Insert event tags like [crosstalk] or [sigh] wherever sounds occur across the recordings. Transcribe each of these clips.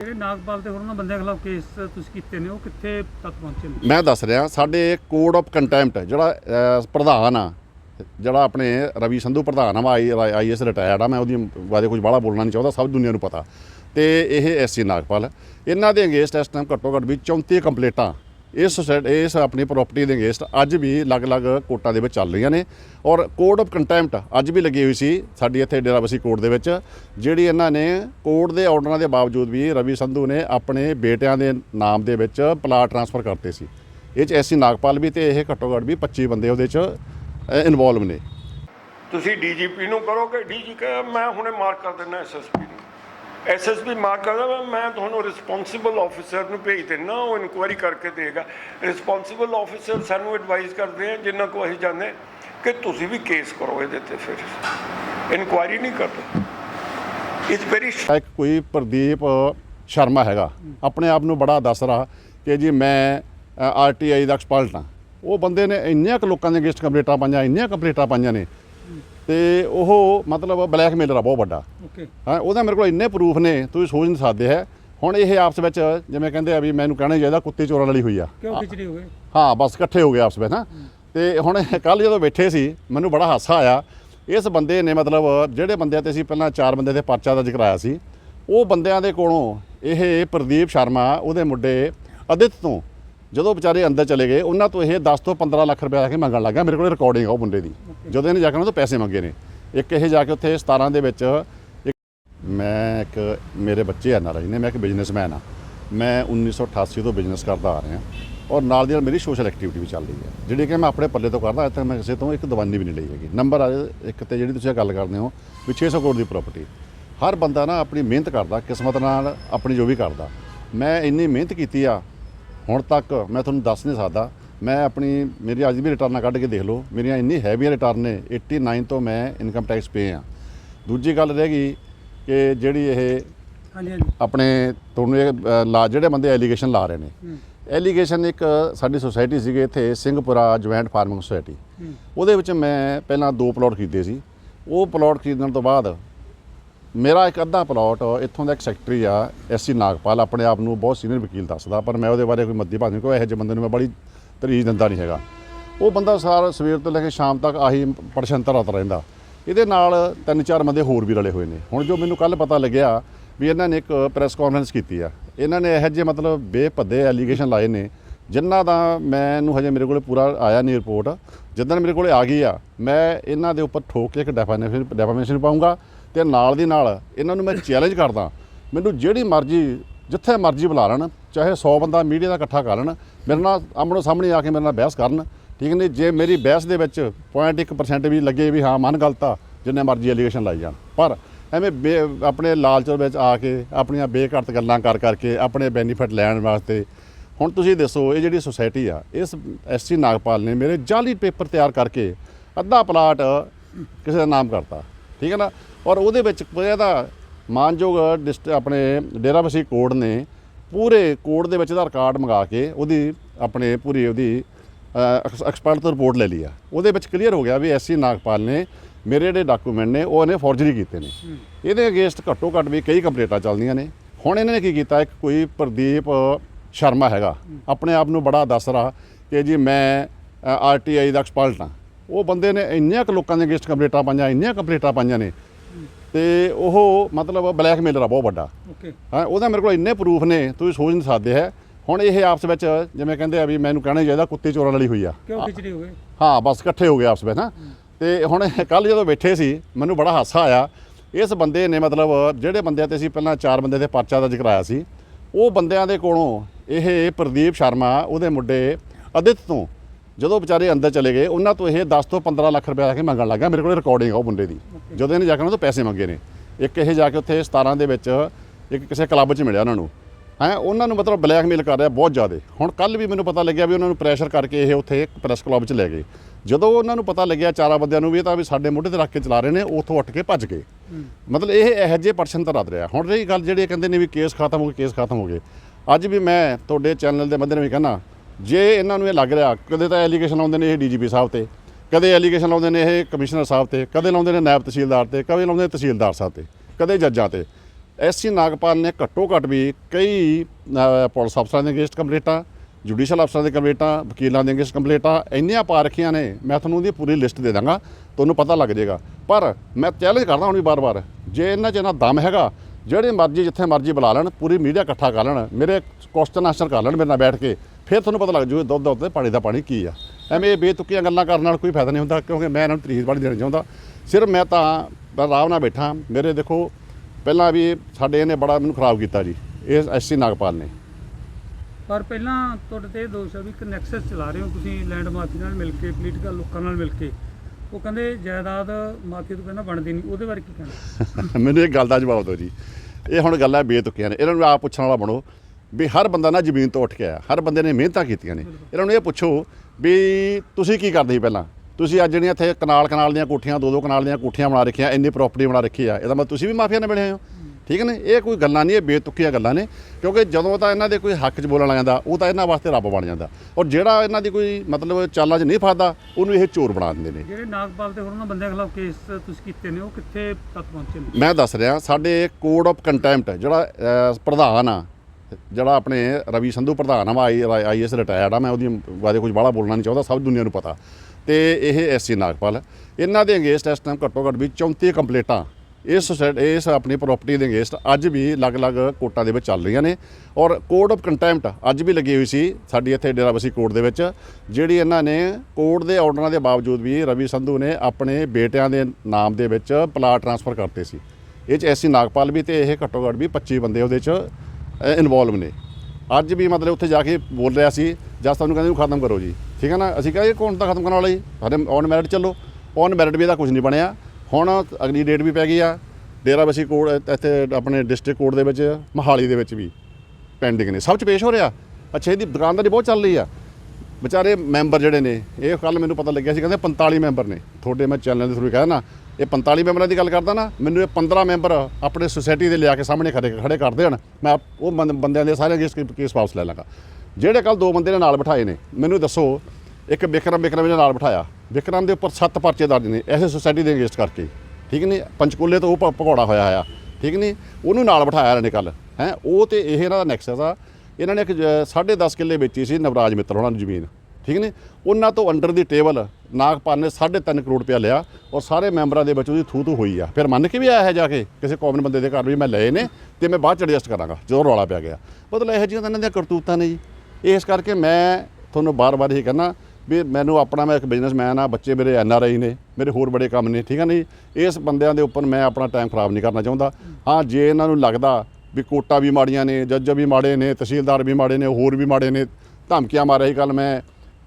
ਜਿਹੜੇ ਨਾਗਪਾਲ ਤੇ ਹੋਰਾਂ ਬੰਦਿਆਂ ਖਿਲਾਫ ਕੇਸ ਤੁਸੀਂ ਕੀਤੇ ਨੇ ਉਹ ਕਿੱਥੇ ਤੱਕ ਪਹੁੰਚੇ ਨੇ? ਮੈਂ ਦੱਸ ਰਿਹਾ ਸਾਡੇ ਕੋਡ ਆਫ ਕੰਟੈਂਪਟ ਜਿਹੜਾ ਅਹ, ਪ੍ਰਧਾਨ ਆ ਜਿਹੜਾ ਆਪਣੇ ਰਵੀ ਸੰਧੂ ਪ੍ਰਧਾਨ ਆ ਆਈਐਸ ਰਿਟਾਇਰਡ ਆ ਮੈਂ ਉਹਦੀ ਬਾਰੇ ਕੁਝ ਬਾਹਲਾ ਬੋਲਣਾ ਨਹੀਂ ਚਾਹੁੰਦਾ ਸਭ ਦੁਨੀਆ ਨੂੰ ਪਤਾ। ਤੇ ਇਹ ਐਸਸੀ ਨਾਗਪਾਲ ਇਹਨਾਂ ਦੇ ਅਗੇਂਸਟ ਇਸ ਟਾਈਮ ਘੱਟੋ ਘੱਟ ਵੀ 34 ਕੰਪਲੇਟਾਂ ਇਸ ਸੁਸਾਇਟ ਇਸ ਆਪਣੀ ਪ੍ਰਾਪਰਟੀ ਦੇ ਅਗੇਂਸਟ ਅੱਜ ਵੀ ਅਲੱਗ-ਅਲੱਗ ਕੋਰਟਾਂ ਦੇ ਵਿੱਚ ਚੱਲ ਰਹੀਆਂ ਨੇ ਔਰ ਕੋਡ ਆਫ ਕੰਟੈਂਪਟ ਅੱਜ ਵੀ ਲੱਗੀ ਹੋਈ ਸੀ ਸਾਡੀ ਇੱਥੇ ਡੇਰਾਬੱਸੀ ਕੋਰਟ ਦੇ ਵਿੱਚ, ਜਿਹੜੀ ਇਹਨਾਂ ਨੇ ਕੋਰਟ ਦੇ ਆਰਡਰਾਂ ਦੇ ਬਾਵਜੂਦ ਵੀ ਰਵੀ ਸੰਧੂ ਨੇ ਆਪਣੇ ਬੇਟਿਆਂ ਦੇ ਨਾਮ ਦੇ ਵਿੱਚ ਪਲਾਟ ਟ੍ਰਾਂਸਫਰ ਕਰਤੇ ਸੀ। ਇਹ ਚ ਐਸਸੀ ਨਾਗਪਾਲ ਵੀ ਤੇ ਇਹ ਘੱਟੋ ਘੱਟ ਵੀ 25 ਬੰਦੇ ਉਹਦੇ ਚ ਇਨਵੋਲਵ ਨੇ। ਤੁਸੀਂ ਡੀਜੀਪੀ ਨੂੰ ਕਰੋਗੇ? ਡੀਜੀ ਕਹੇ ਮੈਂ ਹੁਣੇ ਮਾਰਕ ਕਰ ਦਿੰਦਾ ਐਸਐਸਪੀ ਐਸਐਸਪੀ ਮਾਰ ਕਹਿੰਦਾ ਮੈਂ ਤੁਹਾਨੂੰ ਰਿਸਪੌਂਸਿਬਲ ਆਫੀਸਰ ਨੂੰ ਭੇਜ ਦਿੰਦਾ, ਉਹ ਇਨਕੁਆਇਰੀ ਕਰਕੇ ਦੇਗਾ ਰਿਸਪੌਂਸਿਬਲ ਆਫੀਸਰ ਸਾਨੂੰ ਐਡਵਾਈਸ ਕਰਦੇ ਆ, ਜਿੰਨਾ ਕੋ ਅਸੀਂ ਜਾਣਦੇ ਕਿ ਤੁਸੀਂ ਵੀ ਕੇਸ ਕਰੋ ਇਹਦੇ ਤੇ ਫਿਰ। ਇਨਕੁਆਇਰੀ ਨਹੀਂ ਕਰਦੇ। ਇਟਸ ਵੈਰੀ ਸ਼ਾਇਕ ਕੋਈ ਪ੍ਰਦੀਪ ਸ਼ਰਮਾ ਹੈਗਾ। ਆਪਣੇ ਆਪ ਨੂੰ ਬੜਾ ਦੱਸ ਰਿਹਾ ਕਿ ਜੀ ਮੈਂ ਆਰਟੀਆਈ ਦਾ ਐਕਸਪਰਟ ਹਾਂ। ਉਹ ਬੰਦੇ ਨੇ ਇੰਨੀਆਂ ਕੁ ਲੋਕਾਂ ਦੇ ਅਗੇਂਸਟ ਕੰਪਲੇਂਟਾਂ ਪਾਈਆਂ, ਇੰਨੀਆਂ ਕੰਪਲੇਂਟਾਂ ਪਾਈਆਂ ਨੇ ਤੇ ਉਹ ਮਤਲਬ ਬਲੈਕਮੇਲਰ ਆ ਬਹੁਤ ਵੱਡਾ। ਓਕੇ। ਹਾਂ ਉਹਦਾ ਮੇਰੇ ਕੋਲ ਇੰਨੇ ਪ੍ਰੂਫ ਨੇ ਤੁਸੀਂ ਸੋਚ ਨਹੀਂ ਸਕਦੇ ਹੈ। ਹੁਣ ਇਹ ਆਪਸ ਵਿੱਚ ਜਿਵੇਂ ਕਹਿੰਦੇ ਆ ਵੀ ਮੈਨੂੰ ਕਹਿਣਾ ਚਾਹੀਦਾ ਕੁੱਤੇ ਚੋਰਾਂ ਵਾਲੀ ਹੋਈ ਆ। ਕਿਉਂ ਖਿਚੜੀ ਹੋ ਗਏ ਹਾਂ ਬਸ ਇਕੱਠੇ ਹੋ ਗਏ ਆਪਸ ਵਿੱਚ ਨਾ ਤੇ ਹੁਣ [laughs] ਕੱਲ ਜਦੋਂ ਬੈਠੇ ਸੀ ਮੈਨੂੰ ਬੜਾ ਹਾਸਾ ਆਇਆ। ਇਸ ਬੰਦੇ ਨੇ ਮਤਲਬ ਜਿਹੜੇ ਬੰਦਿਆਂ ਤੇ ਅਸੀਂ ਪਹਿਲਾਂ ਚਾਰ ਬੰਦੇ ਦੇ ਪਰਚਾ ਦਰਜ ਕਰਾਇਆ ਸੀ ਉਹ ਬੰਦਿਆਂ ਦੇ ਕੋਲੋਂ ਇਹ ਪ੍ਰਦੀਪ ਸ਼ਰਮਾ ਉਹਦੇ ਮੁੰਡੇ ਅਦਿਤ ਤੋਂ ਜਦੋਂ ਵਿਚਾਰੇ ਅੰਦਰ ਚਲੇ ਗਏ ਉਹਨਾਂ ਤੋਂ ਇਹ 10 ਤੋਂ 15 ਲੱਖ ਰੁਪਏ ਆ ਕੇ ਮੰਗਣ ਲੱਗਾ ਮੇਰੇ ਕੋਲ ਰਿਕਾਰਡਿੰਗ ਆ ਉਹ ਮੁੰਡੇ ਦੀ। ਜਦੋਂ ਇਹਨੇ ਜਾ ਕੇ ਉਹਨਾਂ ਤੋਂ ਪੈਸੇ ਮੰਗੇ ਨੇ। ਇੱਕ ਇਹ ਜਾ ਕੇ ਉੱਥੇ 17 ਦੇ ਵਿੱਚ ਇੱਕ ਮੈਂ ਇੱਕ ਮੇਰੇ ਬੱਚੇ ਆ ਨਾਰਾਜ ਨੇ ਮੈਂ ਇੱਕ ਬਿਜ਼ਨਸਮੈਨ ਆ। ਮੈਂ 1988 ਤੋਂ ਬਿਜ਼ਨਸ ਕਰਦਾ ਆ ਰਿਹਾ। ਔਰ ਨਾਲ ਦੀ ਨਾਲ ਮੇਰੀ ਸੋਸ਼ਲ ਐਕਟੀਵਿਟੀ ਵੀ ਚੱਲ ਰਹੀ ਹੈ। ਜਿਹੜੀ ਕਿ ਮੈਂ ਆਪਣੇ ਪੱਲੇ ਤੋਂ ਕਰਦਾ ਅੱਜ ਤੱਕ ਮੈਂ ਕਿਸੇ ਤੋਂ ਇੱਕ ਦਵਾਨੀ ਵੀ ਨਹੀਂ ਲਈ ਹੈਗੀ। ਨੰਬਰ ਆ ਇੱਕ ਤੇ ਜਿਹੜੀ ਤੁਸੀਂ ਗੱਲ ਕਰਦੇ ਹੋ ਵੀ 600 ਕਰੋੜ ਦੀ ਪ੍ਰਾਪਰਟੀ ਹਰ ਬੰਦਾ ਨਾ ਆਪਣੀ ਮਿਹਨਤ ਕਰਦਾ ਕਿਸਮਤ ਨਾਲ ਆਪਣੀ ਜੋ ਵੀ ਕਰਦਾ। ਮੈਂ ਇੰਨੀ ਮਿਹਨਤ ਕੀਤੀ ਆ ਹੁਣ ਤੱਕ ਮੈਂ ਤੁਹਾਨੂੰ ਦੱਸ ਨਹੀਂ ਸਕਦਾ। ਮੈਂ ਆਪਣੀ ਮੇਰੀ ਅੱਜ ਵੀ ਰਿਟਰਨਾਂ ਕੱਢ ਕੇ ਦੇਖ ਲਓ। ਮੇਰੀਆਂ ਇੰਨੀ ਹੈਵੀ ਰਿਟਰਨ ਨੇ 89 ਤੋਂ ਮੈਂ ਇਨਕਮ ਟੈਕਸ ਪੇ ਆ। ਦੂਜੀ ਗੱਲ ਰਹਿ ਗਈ ਕਿ ਜਿਹੜੀ ਇਹ ਹਾਂਜੀ ਹਾਂਜੀ। ਆਪਣੇ ਤੁਹਾਨੂੰ ਇਹ ਲਾ ਜਿਹੜੇ ਬੰਦੇ ਐਲੀਗੇਸ਼ਨ ਲਾ ਰਹੇ ਨੇ। ਐਲੀਗੇਸ਼ਨ ਇੱਕ ਸਾਡੀ ਸੁਸਾਇਟੀ ਸੀਗੀ ਇੱਥੇ ਸਿੰਘਪੁਰਾ ਜੁਆਇੰਟ ਫਾਰਮਿੰਗ ਸੁਸਾਇਟੀ ਉਹਦੇ ਵਿੱਚ ਮੈਂ ਪਹਿਲਾਂ ਦੋ ਪਲਾਟ ਖਰੀਦੇ ਸੀ। ਉਹ ਪਲਾਟ ਖਰੀਦਣ ਤੋਂ ਬਾਅਦ ਮੇਰਾ ਇੱਕ ਅੱਧਾ ਪਲਾਟ ਇੱਥੋਂ ਦਾ ਇੱਕ ਸੈਕਟਰੀ ਆ ਐਸਸੀ ਨਾਗਪਾਲ, ਆਪਣੇ ਆਪ ਨੂੰ ਬਹੁਤ ਸੀਨੀਅਰ ਵਕੀਲ ਦੱਸਦਾ, ਪਰ ਮੈਂ ਉਹਦੇ ਬਾਰੇ ਕੋਈ ਮੱਦੀ ਭਾਵੇਂ ਕੋਈ ਇਹੋ ਜਿਹੇ ਬੰਦੇ ਨੂੰ ਮੈਂ ਬੜੀ ਤਰੀਜ਼ ਦਿੰਦਾ ਨਹੀਂ ਹੈਗਾ। ਉਹ ਬੰਦਾ ਸਾਰ ਸਵੇਰ ਤੋਂ ਲੈ ਕੇ ਸ਼ਾਮ ਤੱਕ ਆਹੀ ਪਰਸ਼ੰਤਰਤ ਰਹਿੰਦਾ। ਇਹਦੇ ਨਾਲ ਤਿੰਨ ਚਾਰ ਬੰਦੇ ਹੋਰ ਵੀ ਰਲੇ ਹੋਏ ਨੇ। ਹੁਣ ਜੋ ਮੈਨੂੰ ਕੱਲ ਪਤਾ ਲੱਗਿਆ ਵੀ ਇਹਨਾਂ ਨੇ ਇੱਕ ਪ੍ਰੈਸ ਕਾਨਫਰੰਸ ਕੀਤੀ ਆ। ਇਹਨਾਂ ਨੇ ਇਹੋ ਜਿਹੇ ਮਤਲਬ ਬੇਪੱਦੇ ਐਲੀਗੇਸ਼ਨ ਲਾਏ ਨੇ ਜਿਨ੍ਹਾਂ ਦਾ ਮੈਨੂੰ ਹਜੇ ਮੇਰੇ ਕੋਲੇ ਪੂਰਾ ਆਇਆ ਨਹੀਂ ਰਿਪੋਰਟ ਜਿੱਦਣ ਮੇਰੇ ਕੋਲੇ ਆ ਗਈ ਆ, ਮੈਂ ਇਹਨਾਂ ਦੇ ਉੱਪਰ ਠੋਕ ਕੇ ਇੱਕ ਡੈਫਾਮੇਸ਼ਨ ਡੈਫਾਮੇਸ਼ਨ ਪਾਉਂਗਾ ਤੇ ਨਾਲ ਦੀ ਨਾਲ ਇਹਨਾਂ ਨੂੰ ਮੈਂ ਚੈਲੰਜ ਕਰਦਾ। ਮੈਨੂੰ ਜਿਹੜੀ ਮਰਜ਼ੀ, ਜਿੱਥੇ ਮਰਜ਼ੀ ਬੁਲਾ ਲੈਣ, ਚਾਹੇ 100 ਬੰਦਾ ਮੀਡੀਆ ਦਾ ਇਕੱਠਾ ਕਰ ਲੈਣ, ਮੇਰੇ ਨਾਲ ਆਮਣੋ ਸਾਹਮਣੇ ਆ ਕੇ ਮੇਰੇ ਨਾਲ ਬਹਿਸ ਕਰਨ। ਠੀਕ ਨੇ ਜੇ ਮੇਰੀ ਬਹਿਸ ਦੇ ਵਿੱਚ 0.1% ਵੀ ਲੱਗੇ ਵੀ ਹਾਂ, ਮਨ ਗਲਤ ਆ, ਜਿੰਨੇ ਮਰਜ਼ੀ ਐਲੀਗੇਸ਼ਨ ਲਾਈ ਜਾਣ। ਪਰ ਐਵੇਂ ਬੇ- ਆਪਣੇ ਲਾਲਚ ਵਿੱਚ ਆ ਕੇ, ਆਪਣੀਆਂ ਬੇਘਰਤ ਗੱਲਾਂ ਕਰ ਕਰਕੇ, ਆਪਣੇ ਬੈਨੀਫਿਟ ਲੈਣ ਵਾਸਤੇ, ਹੁਣ ਤੁਸੀਂ ਦੱਸੋ, ਇਹ ਜਿਹੜੀ ਸੁਸਾਇਟੀ ਆ, ਇਸ ਐਸਸੀ ਨਾਗਪਾਲ ਨੇ ਮੇਰੇ ਜਾਲੀ ਪੇਪਰ ਤਿਆਰ ਕਰਕੇ ਅੱਧਾ ਪਲਾਟ ਕਿਸੇ ਦਾ ਨਾਮ ਕਰਤਾ। ਠੀਕ ਹੈ ਨਾ? ਔਰ ਉਹਦੇ ਵਿੱਚ ਇਹਦਾ ਮਾਨਯੋਗ ਡਿਸਟ ਆਪਣੇ ਡੇਰਾਬੱਸੀ ਕੋਰਟ ਨੇ ਪੂਰੇ ਕੋਰਟ ਦੇ ਵਿੱਚ ਦਾ ਰਿਕਾਰਡ ਮੰਗਾ ਕੇ ਉਹਦੀ ਆਪਣੇ ਪੂਰੀ ਉਹਦੀ ਐਕਸਪਰਟ ਤੋਂ ਰਿਪੋਰਟ ਲੈ ਲਈ ਆ। ਉਹਦੇ ਵਿੱਚ ਕਲੀਅਰ ਹੋ ਗਿਆ ਵੀ ਐਸਸੀ ਨਾਗਪਾਲ ਨੇ ਮੇਰੇ ਜਿਹੜੇ ਡਾਕੂਮੈਂਟ ਨੇ ਉਹ ਇਹਨੇ ਫੋਰਜਰੀ ਕੀਤੇ ਨੇ। ਇਹਦੇ ਅਗੇਂਸਟ ਘੱਟੋ ਘੱਟ ਵੀ ਕਈ ਕੰਪਲੇਂਟਾਂ ਚੱਲਦੀਆਂ ਨੇ। ਹੁਣ ਇਹਨਾਂ ਨੇ ਕੀ ਕੀਤਾ, ਇੱਕ ਕੋਈ ਪ੍ਰਦੀਪ ਸ਼ਰਮਾ ਹੈਗਾ, ਆਪਣੇ ਆਪ ਨੂੰ ਬੜਾ ਦੱਸ ਰਿਹਾ ਕਿ ਜੀ ਮੈਂ ਆਰਟੀਆਈ ਦਾ ਐਕਸਪਰਟ ਹਾਂ। ਉਹ ਬੰਦੇ ਨੇ ਇੰਨੀਆਂ ਕੁ ਲੋਕਾਂ ਦੇ ਅਗੇਂਸਟ ਕੰਪਲੇਂਟਾਂ ਪਾਈਆਂ, ਇੰਨੀਆਂ ਕੰਪਲੇਂਟਾਂ ਪਾਈਆਂ ਨੇ ਤੇ ਉਹ ਮਤਲਬ ਬਲੈਕਮੇਲਰ ਆ ਬਹੁਤ ਵੱਡਾ। ਓਕੇ। ਹਾਂ ਉਹਦਾ ਮੇਰੇ ਕੋਲ ਇੰਨੇ ਪ੍ਰੂਫ ਨੇ ਤੁਸੀਂ ਸੋਚ ਨਹੀਂ ਸਕਦੇ ਹੈ। ਹੁਣ ਇਹ ਆਪਸ ਵਿੱਚ ਜਿਵੇਂ ਕਹਿੰਦੇ ਆ ਵੀ ਮੈਨੂੰ ਕਹਿਣਾ ਚਾਹੀਦਾ ਕੁੱਤੇ ਚੋਰਾਂ ਵਾਲੀ ਹੋਈ ਆ। ਕਿਉਂ ਖਿਚੜੀ ਹੋ ਗਏ ਹਾਂ ਬਸ ਇਕੱਠੇ ਹੋ ਗਏ ਆਪਸ ਵਿੱਚ ਨਾ ਤੇ ਹੁਣ ਕੱਲ ਜਦੋਂ ਬੈਠੇ ਸੀ ਮੈਨੂੰ ਬੜਾ ਹਾਸਾ ਆਇਆ। ਇਸ ਬੰਦੇ ਨੇ ਮਤਲਬ ਜਿਹੜੇ ਬੰਦਿਆਂ ਤੇ ਅਸੀਂ ਪਹਿਲਾਂ ਚਾਰ ਬੰਦੇ ਦੇ ਪਰਚਾ ਦਰਜ ਕਰਾਇਆ ਸੀ। ਉਹ ਬੰਦਿਆਂ ਦੇ ਕੋਲੋਂ ਇਹ ਪ੍ਰਦੀਪ ਸ਼ਰਮਾ ਉਹਦੇ ਮੁੰਡੇ ਅਦਿਤ ਤੋਂ ਜਦੋਂ ਵਿਚਾਰੇ ਅੰਦਰ ਚਲੇ ਗਏ ਉਹਨਾਂ ਤੋਂ ਇਹ 10 ਤੋਂ 15 ਲੱਖ ਰੁਪਏ ਆ ਕੇ ਮੰਗਣ ਲੱਗਾ। ਮੇਰੇ ਕੋਲ ਰਿਕਾਰਡਿੰਗ ਆ ਉਹ ਮੁੰਡੇ ਦੀ। ਜਦੋਂ ਇਹਨੇ ਜਾ ਕੇ ਉਹਨਾਂ ਤੋਂ ਪੈਸੇ ਮੰਗੇ ਨੇ। ਇੱਕ ਇਹ ਜਾ ਕੇ ਉੱਥੇ 17 ਦੇ ਵਿੱਚ ਇੱਕ ਕਿਸੇ ਕਲੱਬ 'ਚ ਮਿਲਿਆ ਉਹਨਾਂ ਨੂੰ। ਹੈ ਉਹਨਾਂ ਨੂੰ ਮਤਲਬ ਬਲੈਕਮੇਲ ਕਰ ਰਿਹਾ ਬਹੁਤ ਜ਼ਿਆਦਾ। ਹੁਣ ਕੱਲ ਵੀ ਮੈਨੂੰ ਪਤਾ ਲੱਗਿਆ ਵੀ ਉਹਨਾਂ ਨੂੰ ਪ੍ਰੈਸ਼ਰ ਕਰਕੇ ਇਹ ਉੱਥੇ ਇੱਕ ਪ੍ਰੈਸ ਕਲੱਬ 'ਚ ਲੈ ਗਏ। ਜਦੋਂ ਉਹਨਾਂ ਨੂੰ ਪਤਾ ਲੱਗਿਆ ਚਾਰਾਂ ਬੰਦਿਆਂ ਨੂੰ ਵੀ ਇਹ ਤਾਂ ਵੀ ਸਾਡੇ ਮੋਢੇ ਤੇ ਰੱਖ ਕੇ ਚਲਾ ਰਹੇ ਨੇ ਉੱਥੋਂ ਉੱਠ ਕੇ ਭੱਜ ਗਏ। ਮਤਲਬ ਇਹ ਇਹੋ ਜਿਹੇ ਪਰਸਨ ਤਾਂ ਰੱਦ ਰਿਹਾ। ਹੁਣ ਰਹੀ ਗੱਲ ਜਿਹੜੀ ਕਹਿੰਦੇ ਨੇ ਵੀ ਕੇਸ ਖਤਮ ਹੋ ਗਏ ਕੇਸ ਖਤਮ ਹੋ ਗਏ। ਅੱਜ ਵੀ ਮੈਂ ਤੁਹਾਡੇ ਚੈਨਲ ਦੇ ਮੱਧਰ ਵੀ ਕਹਿੰਦਾ ਜੇ ਇਹਨਾਂ ਨੂੰ ਇਹ ਲੱਗ ਰਿਹਾ, ਕਦੇ ਤਾਂ ਐਲੀਗੇਸ਼ਨ ਲਾਉਂਦੇ ਨੇ ਇਹ ਡੀਜੀਪੀ ਸਾਹਿਬ ਤੇ, ਕਦੇ ਐਲੀਗੇਸ਼ਨ ਲਾਉਂਦੇ ਨੇ ਇਹ ਕਮਿਸ਼ਨਰ ਸਾਹਿਬ ਤੇ, ਕਦੇ ਲਾਉਂਦੇ ਨੇ ਨਾਇਬ ਤਹਿਸੀਲਦਾਰ ਤੇ, ਕਦੇ ਲਾਉਂਦੇ ਨੇ ਤਹਿਸੀਲਦਾਰ ਸਾਹਿਬ ਤੇ, ਕਦੇ ਜੱਜਾਂ ਤੇ। ਐਸਸੀ ਨਾਗਪਾਲ ਨੇ ਘੱਟੋ ਘੱਟ ਵੀ ਕਈ ਪੁਲਿਸ ਅਫਸਰਾਂ ਦੇ ਅਗੇਂਸਟ ਕੰਪਲੇਂਟਾਂ, ਜੁਡੀਸ਼ੀਅਲ ਅਫਸਰਾਂ ਦੇ ਕੰਪਲੇਂਟਾਂ, ਵਕੀਲਾਂ ਦੇ ਅਗੇਂਸਟ ਕੰਪਲੇਂਟਾਂ, ਇੰਨੀਆਂ ਪਾ ਰੱਖੀਆਂ ਨੇ, ਮੈਂ ਤੁਹਾਨੂੰ ਉਹਦੀ ਪੂਰੀ ਲਿਸਟ ਦੇ ਦਾਂਗਾ, ਤੁਹਾਨੂੰ ਪਤਾ ਲੱਗ ਜਾਏਗਾ। ਪਰ ਮੈਂ ਚੈਲੰਜ ਕਰਦਾ ਹੁਣ ਵੀ ਬਾਰ-ਬਾਰ ਜੇ ਇਹਨਾਂ 'ਚ ਇਹਨਾਂ ਦਮ ਹੈਗਾ, ਜਿਹੜੇ ਮਰਜ਼ੀ ਜਿੱਥੇ ਮਰਜ਼ੀ ਬੁਲਾ ਲੈਣ, ਪੂਰੀ ਮੀਡੀਆ ਇਕੱਠਾ ਕਰ ਲੈਣ, ਮੇਰੇ ਕੁਐਸਚਨ ਆਨਸਰ ਕਰ ਲੈਣ ਮੇਰੇ ਨਾਲ ਬੈਠ ਕੇ ਫਿਰ ਤੁਹਾਨੂੰ ਪਤਾ ਲੱਗ ਜੂ ਦੁੱਧ ਦੁੱਧ ਤੇ ਪਾਣੀ ਦਾ ਪਾਣੀ ਕੀ ਆ। ਐਵੇਂ ਇਹ ਬੇਤੁਕੀਆਂ ਗੱਲਾਂ ਕਰਨ ਨਾਲ ਕੋਈ ਫਾਇਦਾ ਨਹੀਂ ਹੁੰਦਾ ਕਿਉਂਕਿ ਮੈਂ ਇਹਨਾਂ ਨੂੰ ਤਰੀਕ ਵਾਲੀ ਦੇਣਾ ਚਾਹੁੰਦਾ। ਸਿਰਫ ਮੈਂ ਤਾਂ ਆਰਾਮ ਨਾਲ ਬੈਠਾ। ਮੇਰੇ ਦੇਖੋ ਪਹਿਲਾਂ ਵੀ ਸਾਡੇ ਇਹਨੇ ਬੜਾ ਮੈਨੂੰ ਖਰਾਬ ਕੀਤਾ ਜੀ। ਇਹ ਐਸਸੀ ਨਾਗਪਾਲ ਨੇ। ਪਰ ਪਹਿਲਾਂ ਤੁਹਾਡੇ ਤੇ ਇਹ ਦੋਸ਼ ਹੈ ਵੀ ਇੱਕ ਨੈਕਸਸ ਚਲਾ ਰਹੇ ਹੋ ਤੁਸੀਂ ਲੈਂਡ ਮਾਫੀ ਨਾਲ ਮਿਲ ਕੇ ਪੋਲੀਟੀਕਲ ਲੋਕਾਂ ਨਾਲ ਮਿਲ ਕੇ। ਉਹ ਕਹਿੰਦੇ ਜਾਇਦਾਦ ਮਾਫੀ ਤੋਂ ਪਹਿਲਾਂ ਬਣਦੀ ਨਹੀਂ। ਉਹਦੇ ਬਾਰੇ ਕੀ ਕਹਿਣਾ? [laughs] ਮੈਨੂੰ ਇੱਕ ਗੱਲ ਦਾ ਜਵਾਬ ਦਿਓ ਜੀ। ਇਹ ਹੁਣ ਗੱਲਾਂ ਬੇਤੁਕੀਆਂ ਨੇ। ਇਹਨਾਂ ਨੂੰ ਆਪ ਪੁੱਛਣ ਵਾਲਾ ਬਣੋ। ਵੀ ਹਰ ਬੰਦਾ ਨਾ ਜ਼ਮੀਨ ਤੋਂ ਉੱਠ ਕੇ ਆਇਆ। ਹਰ ਬੰਦੇ ਨੇ ਮਿਹਨਤਾਂ ਕੀਤੀਆਂ ਨੇ। ਇਹਨਾਂ ਨੂੰ ਇਹ ਪੁੱਛੋ ਵੀ ਤੁਸੀਂ ਕੀ ਕਰਦੇ ਸੀ ਪਹਿਲਾਂ? ਤੁਸੀਂ ਅੱਜ ਜਿਹੜੀਆਂ ਇੱਥੇ ਕਨਾਲ ਕਨਾਲ ਦੀਆਂ ਕੋਠੀਆਂ ਦੋ ਦੋ ਕਨਾਲ ਦੀਆਂ ਕੋਠੀਆਂ ਬਣਾ ਰੱਖੀਆਂ ਇੰਨੀ ਪ੍ਰਾਪਰਟੀ ਬਣਾ ਰੱਖੀ ਆ ਇਹਦਾ ਮਤਲਬ ਤੁਸੀਂ ਵੀ ਮਾਫੀਆ ਨਾਲ ਬਣੇ ਹੋ? ਠੀਕ ਨੇ? ਇਹ ਕੋਈ ਗੱਲਾਂ ਨਹੀਂ ਇਹ ਬੇਤੁਕੀਆਂ ਗੱਲਾਂ ਨੇ ਕਿਉਂਕਿ ਜਦੋਂ ਤਾਂ ਇਹਨਾਂ ਦੇ ਕੋਈ ਹੱਕ 'ਚ ਬੋਲਣ ਲੱਗ ਜਾਂਦਾ ਉਹ ਤਾਂ ਇਹਨਾਂ ਵਾਸਤੇ ਰੱਬ ਬਣ ਜਾਂਦਾ। ਔਰ ਜਿਹੜਾ ਇਹਨਾਂ ਦੀ ਕੋਈ ਮਤਲਬ ਚਾਲਾਂ 'ਚ ਨਹੀਂ ਫਸਦਾ ਉਹਨੂੰ ਇਹ ਚੋਰ ਬਣਾ ਦਿੰਦੇ ਨੇ। ਜਿਹੜੇ ਨਾਗਪਾਲ ਤੇ ਹੋਰ ਉਹਨਾਂ ਬੰਦਿਆਂ ਖਿਲਾਫ ਕੇਸ ਤੁਸੀਂ ਕੀਤੇ ਨੇ ਉਹ ਕਿੱਥੇ ਤੱਕ ਪਹੁੰਚੇ ਨੇ? ਮੈਂ ਦੱਸ ਰਿਹਾ ਸਾਡੇ ਕੋਡ ਆਫ ਕੰਟੈਂਪਟ ਜਿਹੜਾ ਪ੍ਰਧਾਨ ਆ ਜਿਹੜਾ ਆਪਣੇ ਰਵੀ ਸੰਧੂ ਪ੍ਰਧਾਨ ਆ ਆਈ ਆਈਐਸ ਰਿਟਾਇਰਡ ਆ, ਮੈਂ ਉਹਦੀ ਬਾਰੇ ਕੁਝ ਬਾਹਲਾ ਬੋਲਣਾ ਨਹੀਂ ਚਾਹੁੰਦਾ, ਸਭ ਦੁਨੀਆ ਨੂੰ ਪਤਾ। ਤੇ ਇਹ ਐਸਸੀ ਨਾਗਪਾਲ ਇਹਨਾਂ ਦੇ ਅਗੇਂਸਟ ਇਸ ਟਾਈਮ ਘੱਟੋ ਘੱਟ ਵੀ 34 ਕੰਪਲੇਂਟਾਂ ਇਸ ਸੋਸਾਇਟੀ ਇਸ ਆਪਣੀ ਪ੍ਰਾਪਰਟੀ ਦੇ ਅਗੇਂਸਟ ਅੱਜ ਵੀ ਅਲੱਗ-ਅਲੱਗ ਕੋਰਟਾਂ ਦੇ ਵਿੱਚ ਚੱਲ ਰਹੀਆਂ ਨੇ। ਔਰ ਕੋਡ ਆਫ ਕੰਟੈਂਪਟ ਅੱਜ ਵੀ ਲੱਗੀ ਹੋਈ ਸੀ ਸਾਡੀ ਇੱਥੇ ਡੇਰਾਬਸੀ ਕੋਰਟ ਦੇ ਵਿੱਚ, ਜਿਹੜੀ ਇਹਨਾਂ ਨੇ ਕੋਰਟ ਦੇ ਆਰਡਰਾਂ ਦੇ ਬਾਵਜੂਦ ਵੀ ਰਵੀ ਸੰਧੂ ਨੇ ਆਪਣੇ ਬੇਟਿਆਂ ਦੇ ਨਾਮ ਦੇ ਵਿੱਚ ਪਲਾਟ ਟ੍ਰਾਂਸਫਰ ਕਰਤੇ ਸੀ। ਇਹ ਚ ਐਸੀ ਨਾਗਪਾਲ ਵੀ ਤੇ ਇਹ ਘੱਟੋ ਘੱਟ ਵੀ 25 ਬੰਦੇ ਉਹਦੇ ਚ ਇਨਵੋਲਵ ਨੇ। ਅੱਜ ਵੀ ਮਤਲਬ ਉੱਥੇ ਜਾ ਕੇ ਬੋਲ ਰਿਹਾ ਸੀ ਜਦ ਤੁਹਾਨੂੰ ਕਹਿੰਦੇ ਨੂੰ ਖਤਮ ਕਰੋ ਜੀ। ਠੀਕ ਹੈ ਨਾ? ਅਸੀਂ ਕਹਿੰਦੇ ਕੌਣ ਤਾਂ ਖਤਮ ਕਰਨ ਵਾਲਾ ਜੀ? ਸਾਡੇ ਔਨ ਮੈਰਿਟ ਚੱਲੋ। ਔਨ ਮੈਰਿਟ ਵੀ ਇਹਦਾ ਕੁਝ ਨਹੀਂ ਬਣਿਆ। ਹੁਣ ਅਗਲੀ ਡੇਟ ਵੀ ਪੈ ਗਈ ਆ। ਡੇਰਾਬੱਸੀ ਕੋਰਟ ਇੱਥੇ ਆਪਣੇ ਡਿਸਟ੍ਰਿਕਟ ਕੋਰਟ ਦੇ ਵਿੱਚ, ਮਹਾਲੀ ਦੇ ਵਿੱਚ ਵੀ ਪੈਂਡਿੰਗ ਨੇ। ਸਭ ਚ ਪੇਸ਼ ਹੋ ਰਿਹਾ। ਅੱਛਾ, ਇਹਦੀ ਦੁਕਾਨਦਾਰੀ ਬਹੁਤ ਚੱਲ ਰਹੀ ਆ। ਵਿਚਾਰੇ ਮੈਂਬਰ ਜਿਹੜੇ ਨੇ, ਇਹ ਕੱਲ ਮੈਨੂੰ ਪਤਾ ਲੱਗਿਆ ਸੀ, ਕਹਿੰਦੇ 45 ਮੈਂਬਰ ਨੇ। ਤੁਹਾਡੇ ਮੈਂ ਚੈਨਲ ਦੇ ਥਰੂ ਕਹਿਆ ਨਾ ਇਹ 45 ਮੈਂਬਰਾਂ ਦੀ ਗੱਲ ਕਰਦਾ ਨਾ, ਮੈਨੂੰ ਇਹ 15 ਮੈਂਬਰ ਆਪਣੇ ਸੁਸਾਇਟੀ ਦੇ ਲਿਆ ਕੇ ਸਾਹਮਣੇ ਖੜੇ ਖੜੇ ਕਰਦੇ ਹਨ ਮੈਂ ਉਹ ਬੰਦ- ਬੰਦਿਆਂ ਦੇ ਸਾਰੇ ਕੇਸ ਕੇਸ ਵਾਪਸ ਲੈ ਲਾਂਗਾ। ਜਿਹੜੇ ਕੱਲ ਦੋ ਬੰਦੇ ਨੇ ਨਾਲ ਬਿਠਾਏ ਨੇ, ਮੈਨੂੰ ਦੱਸੋ, ਇੱਕ ਵਿਕਰਮ ਵਿਕਰਮ ਨੇ ਨਾਲ ਬਿਠਾਇਆ। ਵਿਕਰਮ ਦੇ ਉੱਪਰ ਸੱਤ ਪਰਚੇ ਦਰਜ ਨੇ, ਐਸੇ ਸੁਸਾਇਟੀ ਦੇ ਅਗੇਂਸਟ ਕਰਕੇ। ਠੀਕ ਨਹੀਂ? ਪੰਚਕੂਲੇ ਤੋਂ ਉਹ ਭ- ਭਗੌੜਾ ਹੋਇਆ ਆ। ਠੀਕ ਨਹੀਂ? ਉਹਨੂੰ ਨਾਲ ਬਿਠਾਇਆ ਇਹਨਾਂ ਨੇ ਕੱਲ ਹੈ? ਉਹ ਤੇ ਇਹ ਇਹਨਾਂ ਦਾ ਨੈਕਸਸ ਆ। ਇਹਨਾਂ ਨੇ ਇੱਕ 10.5 ਕਿੱਲੇ ਵੇਚੀ ਸੀ ਨਵਰਾਜ ਮਿੱਤਰ ਉਹਨਾਂ ਨੂੰ ਜ਼ਮੀਨ। ਠੀਕ ਨੇ? ਉਹਨਾਂ ਤੋਂ ਅੰਡਰ ਦੀ ਟੇਬਲ ਨਾਗਪਾਲ ਨੇ 3.5 ਕਰੋੜ ਰੁਪਇਆ ਲਿਆ ਔਰ ਸਾਰੇ ਮੈਂਬਰਾਂ ਦੇ ਵਿੱਚ ਉਹਦੀ ਥੂ ਥੂ ਹੋਈ ਆ। ਫਿਰ ਮੰਨ ਕੇ ਵੀ ਆਇਆ ਹੈ ਜਾ ਕੇ ਕਿਸੇ ਕਾਮਨ ਬੰਦੇ ਦੇ ਘਰ ਵੀ ਮੈਂ ਲਏ ਨੇ ਤੇ ਮੈਂ ਬਾਅਦ ਚ ਐਡਜਸਟ ਕਰਾਂਗਾ, ਜਦੋਂ ਰੌਲਾ ਪਿਆ ਗਿਆ। ਮਤਲਬ ਇਹੋ ਜਿਹੀਆਂ ਇਹਨਾਂ ਦੀਆਂ ਕਰਤੂਤਾਂ ਨੇ ਜੀ। ਇਸ ਕਰਕੇ ਮੈਂ ਤੁਹਾਨੂੰ ਬਾਰ-ਬਾਰ ਇਹ ਕਹਿਣਾ ਵੀ ਮੈਨੂੰ ਆਪਣਾ ਮੈਂ ਇੱਕ ਬਿਜ਼ਨਸਮੈਨ ਆ, ਬੱਚੇ ਮੇਰੇ ਐਨ ਆਰ ਆਈ ਨੇ, ਮੇਰੇ ਹੋਰ ਬੜੇ ਕੰਮ ਨੇ, ਠੀਕ ਆ ਨਹੀਂ ਇਸ ਬੰਦਿਆਂ ਦੇ ਉੱਪਰ ਮੈਂ ਆਪਣਾ ਟਾਈਮ ਖਰਾਬ ਨਹੀਂ ਕਰਨਾ ਚਾਹੁੰਦਾ। ਹਾਂ, ਜੇ ਇਹਨਾਂ ਨੂੰ ਲੱਗਦਾ ਵੀ ਕੋਟਾਂ ਵੀ ਮਾੜੀਆਂ ਨੇ, ਜੱਜ ਵੀ ਮਾੜੇ ਨੇ, ਤਹਿਸੀਲਦਾਰ ਵੀ ਮਾੜੇ ਨੇ, ਹੋਰ ਵੀ ਮਾੜੇ ਨੇ, ਧਮਕੀਆਂ ਮਾਰਿਆ ਸੀ ਕੱਲ ਮੈਂ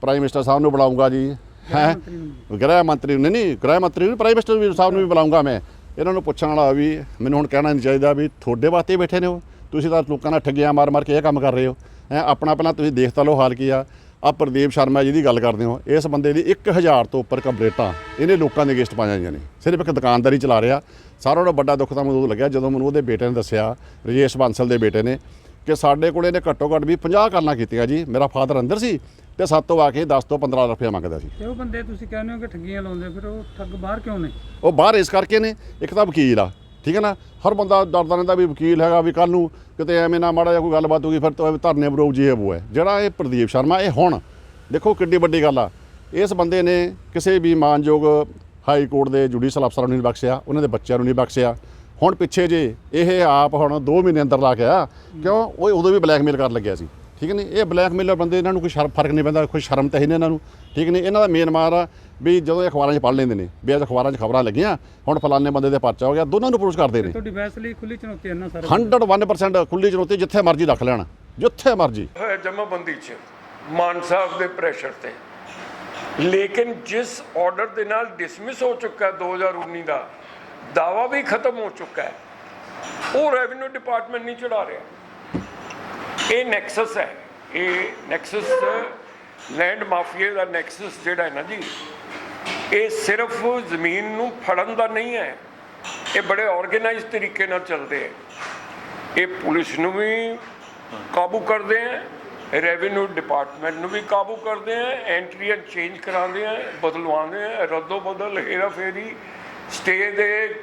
ਪ੍ਰਾਈਮ ਮਿਨਿਸਟਰ ਸਾਹਿਬ ਨੂੰ ਬੁਲਾਉਂਗਾ ਜੀ ਹੈ? ਨੂੰ। ਗ੍ਰਹਿ ਮੰਤਰੀ ਨੂੰ ਨਹੀਂ ਗ੍ਰਹਿ ਮੰਤਰੀ ਨੂੰ ਪ੍ਰਾਈਮ ਮਿਨਿਸਟਰ ਵੀ ਸਾਹਿਬ ਨੂੰ ਵੀ ਬੁਲਾਉਂਗਾ ਮੈਂ। ਇਹਨਾਂ ਨੂੰ ਪੁੱਛਣ ਵਾਲਾ ਵੀ ਮੈਨੂੰ ਹੁਣ ਕਹਿਣਾ ਨਹੀਂ ਚਾਹੀਦਾ ਵੀ ਤੁਹਾਡੇ ਵਾਸਤੇ ਬੈਠੇ ਨੇ ਉਹ। ਤੁਸੀਂ ਤਾਂ ਲੋਕਾਂ ਨਾਲ ਠੱਗੀਆਂ ਮਾਰ ਮਾਰ ਕੇ ਇਹ ਕੰਮ ਕਰ ਰਹੇ ਹੋ। ਹੈ ਆਪਣਾ ਪਹਿਲਾਂ ਤੁਸੀਂ ਦੇਖ ਤਾਂ ਲਓ ਹਾਲ ਕੀ ਆ। ਆ ਪ੍ਰਦੀਪ ਸ਼ਰਮਾ ਜਿਹਦੀ ਗੱਲ ਕਰਦੇ ਹੋ। ਇਸ ਬੰਦੇ ਦੀ 1000 ਤੋਂ ਉੱਪਰ ਕੰਪਲੇਂਟਾਂ ਇਹਨੇ ਲੋਕਾਂ ਦੇ ਅਗੇਂਸਟ ਪਾਈਆਂ ਜਾਂਦੀਆਂ ਨੇ। ਸਿਰਫ ਇੱਕ ਦੁਕਾਨਦਾਰੀ ਚਲਾ ਰਿਹਾ। ਸਾਰਾ ਨਾਲੋਂ ਵੱਡਾ ਦੁੱਖ ਤਾਂ ਮੈਨੂੰ ਲੱਗਿਆ ਜਦੋਂ ਮੈਨੂੰ ਉਹਦੇ ਬੇਟੇ ਨੇ ਦੱਸਿਆ ਰਜੇਸ਼ ਬਾਂਸਲ ਦੇ ਬੇਟੇ ਨੇ ਕਿ ਸਾਡੇ ਕੋਲ ਇਹਨੇ ਘੱਟੋ ਘੱਟ ਵੀ 50 ਕਾਲਾਂ ਕੀਤੀਆਂ ਜੀ। ਮੇਰਾ ਫਾਦਰ ਅੰਦਰ ਸੀ। ਤੇ ਸਾਤੋਂ ਆ ਕੇ 10 ਤੋਂ 15 ਰੁਪਏ ਮੰਗਦਾ ਸੀ। ਤੇ ਉਹ ਬੰਦੇ ਤੁਸੀਂ ਕਹਿੰਦੇ ਹੋ ਕਿ ਠੱਗੀਆਂ ਲਾਉਂਦੇ ਫਿਰ ਉਹ ਠੱਗ ਬਾਹਰ ਕਿਉਂ ਨੇ? ਉਹ ਬਾਹਰ ਇਸ ਕਰਕੇ ਨੇ ਇੱਕ ਤਾਂ ਵਕੀਲ ਆ ਠੀਕ ਹੈ ਨਾ? ਹਰ ਬੰਦਾ ਡਰਦਾ ਰਹਿੰਦਾ ਵੀ ਵਕੀਲ ਹੈਗਾ ਵੀ ਕੱਲ ਨੂੰ ਕਿਤੇ ਐਵੇਂ ਨਾ ਮਾੜਾ ਜਿਹਾ ਕੋਈ ਗੱਲਬਾਤ ਹੋ ਗਈ ਫਿਰ ਤਾਂ ਧਰਨੇ ਬਰੋ ਜੀ ਉਹ ਹੈ। ਜਿਹੜਾ ਇਹ ਪ੍ਰਦੀਪ ਸ਼ਰਮਾ ਇਹ ਹੁਣ ਦੇਖੋ ਕਿੱਡੀ ਵੱਡੀ ਗੱਲ ਆ। ਇਸ ਬੰਦੇ ਨੇ ਕਿਸੇ ਵੀ ਮਾਨਯੋਗ ਹਾਈ ਕੋਰਟ ਦੇ ਜੁਡੀਸ਼ਲ ਅਫਸਰਾਂ ਨੂੰ ਨਹੀਂ ਬਖਸ਼ਿਆ ਉਹਨਾਂ ਦੇ ਬੱਚਿਆਂ ਨੂੰ ਨਹੀਂ ਬਖਸ਼ਿਆ। ਹੁਣ ਪਿੱਛੇ ਜੇ ਇਹ ਆਪ ਹੁਣ 2 ਮਹੀਨੇ ਅੰਦਰ ਲਾ ਕੇ ਆ ਕਿਉਂ? ਉਹ ਉਦੋਂ ਵੀ ਬਲੈਕਮੇਲ ਕਰਨ ਲੱਗਿਆ ਸੀ। ਠੀਕ ਨਹੀਂ ਇਹ ਬਲੈਕਮੇਲਰ ਬੰਦੇ ਇਹਨਾਂ ਨੂੰ ਕੋਈ ਸ਼ਰਮ ਫ਼ਰਕ ਨਹੀਂ ਪੈਂਦਾ ਕੋਈ ਸ਼ਰਮ ਤਾਂ ਹੀ ਨਹੀਂ ਇਹਨਾਂ ਨੂੰ। ਠੀਕ ਨਹੀਂ ਇਹਨਾਂ ਦਾ ਮੇਨ ਮਾਰ ਆ ਵੀ ਜਦੋਂ ਇਹ ਅਖਬਾਰਾਂ 'ਚ ਪੜ੍ਹ ਲੈਂਦੇ ਨੇ ਵੀ ਅੱਜ ਅਖਬਾਰਾਂ 'ਚ ਖਬਰਾਂ ਲੱਗੀਆਂ ਹੁਣ ਫਲਾਣੇ ਬੰਦੇ ਦੇ ਪਰਚਾ ਹੋ ਗਿਆ ਦੋਨਾਂ ਨੂੰ ਅਪਰੋਚ ਕਰਦੇ ਨੇ। ਤੁਹਾਡੀ ਲਈ ਖੁੱਲੀ ਚੁਣੌਤੀ ਹੈ ਨਾ ਸਾਰੇ 101% ਖੁੱਲੀ ਚੁਣੌਤੀ ਜਿੱਥੇ ਮਰਜ਼ੀ ਰੱਖ ਲੈਣ ਜਿੱਥੇ ਮਰਜ਼ੀ। ਜਮਾਬੰਦੀ 'ਚ ਮਾਨ ਸਾਹਿਬ ਦੇ ਪ੍ਰੈਸ਼ਰ ਤੇ। ਲੇਕਿਨ ਜਿਸ ਆਰਡਰ ਦੇ ਨਾਲ ਡਿਸਮਿਸ ਹੋ ਚੁੱਕਾ ਹੈ 2019 ਦਾ ਦਾਵਾ ਵੀ ਖਤਮ ਹੋ ਚੁੱਕਾ ਹੈ। ਉਹ ਰੈਵਨਿਊ ਡਿਪਾਰਟਮੈਂਟ ਨਹੀਂ ਚੜਾ ਰਿਹਾ। ਇਹ ਨੈਕਸਸ ਹੈ। ਇਹ ਨੈਕਸਸ ਲੈਂਡ ਮਾਫੀਆ ਦਾ ਨੈਕਸਸ ਜਿਹੜਾ ਹੈ ਨਾ ਜੀ, ਇਹ ਸਿਰਫ ਜ਼ਮੀਨ ਨੂੰ ਫੜਨ ਦਾ ਨਹੀਂ ਹੈ। ਇਹ ਬੜੇ ਆਰਗੇਨਾਈਜ਼ਡ ਤਰੀਕੇ ਨਾਲ ਚੱਲਦੇ ਹੈ। ਇਹ ਪੁਲਿਸ ਨੂੰ ਵੀ ਕਾਬੂ ਕਰਦੇ ਹੈ ਰੈਵਨਿਊ ਡਿਪਾਰਟਮੈਂਟ ਨੂੰ ਵੀ ਕਾਬੂ ਕਰਦੇ ਹੈ ਐਂਟਰੀਆਂ ਚੇਂਜ ਕਰਾਉਂਦੇ ਹੈ, ਬਦਲਵਾਉਂਦੇ ਹੈ, ਰੱਦੋ ਬਦਲ, ਹੇਰਾ ਫੇਰੀ ਸਟੇ ਦੇ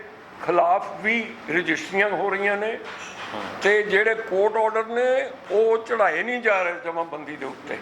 ਖਿਲਾਫ ਵੀ ਰਜਿਸਟਰੀਆਂ ਹੋ ਰਹੀਆਂ ਨੇ। ਤੇ ਜਿਹੜੇ ਕੋਰਟ ਆਰਡਰ ਨੇ ਉਹ ਚੜਾਏ ਨਹੀਂ ਜਾ ਰਹੇ ਜਮਾਬੰਦੀ ਦੇ ਉੱਤੇ।